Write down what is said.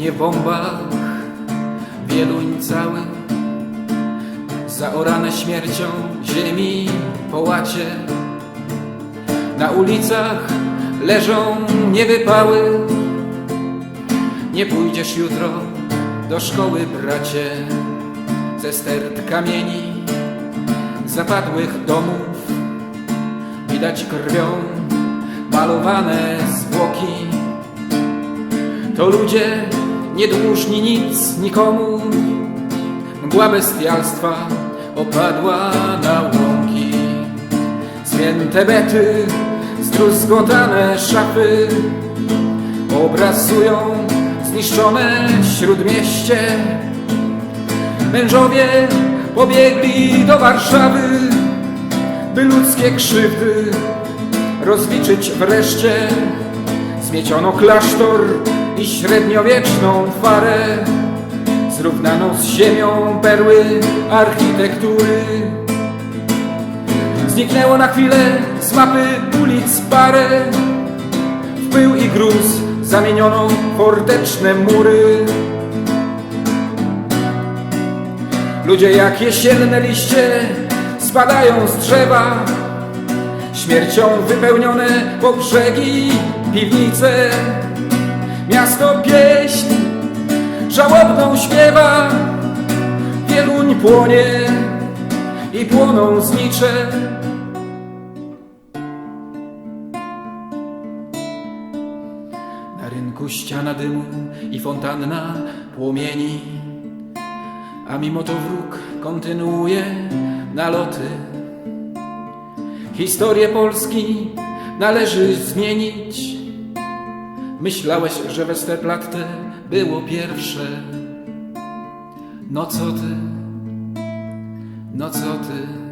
W bombach Wieluń cały Zaorane śmiercią ziemi połacie Na ulicach leżą niewypały. Nie pójdziesz jutro do szkoły, bracie. Ze stert kamieni zapadłych domów. Widać krwią malowane zwłoki. To ludzie niedłużni nic nikomu. Mgła bestialstwa opadła na łąki. Zmięte bety, zdruzgotane szafy Obrazują zniszczone śródmieście. Mężowie pobiegli do Warszawy By ludzkie krzywdy rozliczyć wreszcie Zmieciono klasztor i średniowieczną farę Zrównano z ziemią perły architektury. Zniknęło na chwilę z mapy ulic parę W pył i gruz zamieniono forteczne mury. Ludzie jak jesienne liście spadają z drzewa Śmiercią wypełnione po brzegi piwnice Miasto pieśń żałobną śpiewa Wieluń płonie i płoną znicze. Na rynku ściana dymu i fontanna płomieni A mimo to wróg kontynuuje naloty Historię Polski należy zmienić. Myślałeś, że Westerplatte było pierwsze. No co ty, no co ty